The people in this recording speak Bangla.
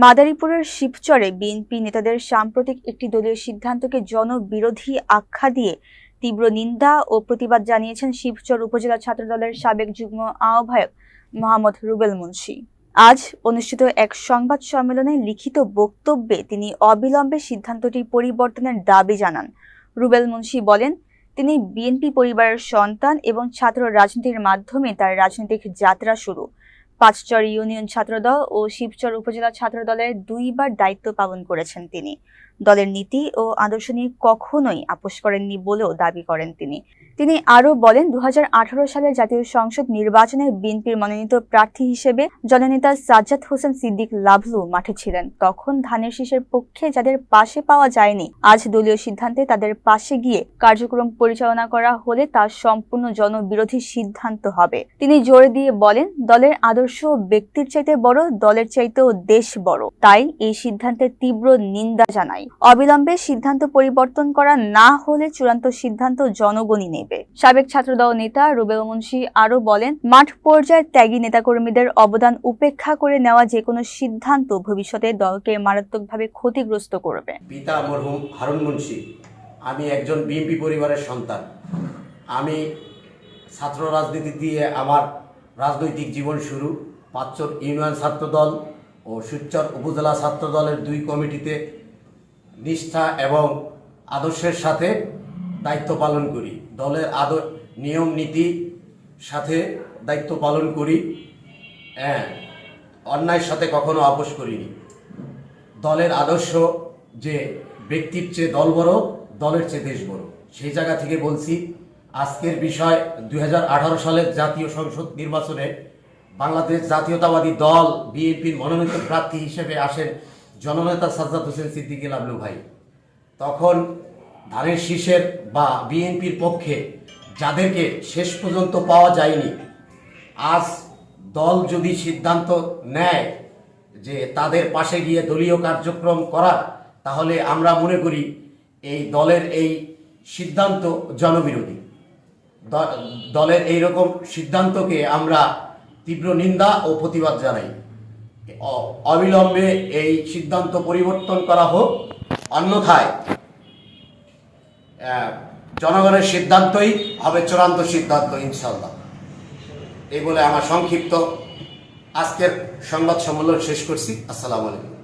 মাদারীপুরের শিবচরে বিএনপি নেতাদের সাম্প্রতিক একটি দলীয় সিদ্ধান্তকে জনবিরোধী আখ্যা দিয়ে তীব্র নিন্দা ও প্রতিবাদ জানিয়েছেন শিবচর উপজেলা ছাত্রদলের সাবেক যুগ্ম আহ্বায়ক মোহাম্মদ রুবেল মুন্সি। আজ অনুষ্ঠিত এক সংবাদ সম্মেলনে লিখিত বক্তব্যে তিনি অবিলম্বে সিদ্ধান্তটি পরিবর্তনের দাবি জানান। রুবেল মুন্সি বলেন, তিনি বিএনপি পরিবারের সন্তান এবং ছাত্র রাজনীতির মাধ্যমে তার রাজনৈতিক যাত্রা শুরু। পাঁচচর ইউনিয়ন ছাত্রদল ও শিবচর উপজেলা ছাত্রদলের দুইবার দায়িত্ব পালন করেছেন তিনি। দলের নীতি ও আদর্শ নিয়ে কখনোই আপোষ করেননি বলেও দাবি করেন তিনি। তিনি আরও বলেন দু হাজার আঠারো সালের জাতীয় সংসদ নির্বাচনে বিএনপির মনোনীত প্রার্থী হিসেবে জননেতা সাজ্জাদ হোসেন সিদ্দিক লাভলু মাঠে ছিলেন। তখন ধানের শীষের পক্ষে যাদের পাশে পাওয়া যায়নি, আজ দলীয় সিদ্ধান্তে তাদের পাশে গিয়ে কার্যক্রম পরিচালনা করা হলে তা সম্পূর্ণ জনবিরোধী সিদ্ধান্ত হবে। তিনি জোর দিয়ে বলেন, দলের আদর্শ ব্যক্তির চাইতে বড়, দলের চাইতেও দেশ বড়। তাই এই সিদ্ধান্তের তীব্র নিন্দা জানাই। অবিলম্বে সিদ্ধান্ত পরিবর্তন করা না হলে চূড়ান্ত সিদ্ধান্ত জনগণই নেবে। সাবেক ছাত্রদল নেতা রুবেল মুন্সি আরও বলেন মাঠ পর্যায়ের ত্যাগী নেতাকর্মীদের অবদান উপেক্ষা করে নেওয়া যে কোনো সিদ্ধান্ত ভবিষ্যতে দলকে মারাত্মকভাবে ক্ষতিগ্রস্ত করবে। পিতা মরহুম হারুন মুন্সি আমি একজন বিএনপি পরিবারের সন্তান। আমি ছাত্র রাজনীতি দিয়ে আমার রাজনৈতিক জীবন শুরু। পাঁচচর ইউনিয়ন ছাত্রদল ও সুচ্চর উপজেলা ছাত্রদলের দুই কমিটিতে নিষ্ঠা এবং আদর্শের সাথে দায়িত্ব পালন করি। দলের আদর, নিয়ম, নীতি সাথে দায়িত্ব পালন করি। হ্যাঁ অন্যায়ের সাথে কখনো আপোষ করিনি। দলের আদর্শ যে ব্যক্তির চেয়ে দল বড়, দলের চেয়ে দেশ বড়। সেই জায়গা থেকে বলছি, আজকের বিষয় দু হাজার আঠারো সালের জাতীয় সংসদ নির্বাচনে বাংলাদেশ জাতীয়তাবাদী দল বিএনপির মনোনীত প্রার্থী হিসেবে আসেন জননেতা সাজ্জাদ হোসেন সিদ্দিকী লাবলু ভাই। তখন ধানের শীষের বা বিএনপির পক্ষে যাদেরকে শেষ পর্যন্ত পাওয়া যায়নি, আজ দল যদি সিদ্ধান্ত নেয় যে তাদের পাশে গিয়ে দলীয় কার্যক্রম করার, তাহলে আমরা মনে করি এই দলের এই সিদ্ধান্ত জনবিরোধী। দলের এই রকম সিদ্ধান্তকে আমরা তীব্র নিন্দা ও প্রতিবাদ জানাই। অবিলম্বে এই সিদ্ধান্ত পরিবর্তন করা হোক। অন্যথায় জনগণের সিদ্ধান্তই হবে চূড়ান্ত সিদ্ধান্ত ইনশাল্লাহ এই বলে আমার সংক্ষিপ্ত আজকের সংবাদ সম্মেলন শেষ করছি। আসসালামু আলাইকুম।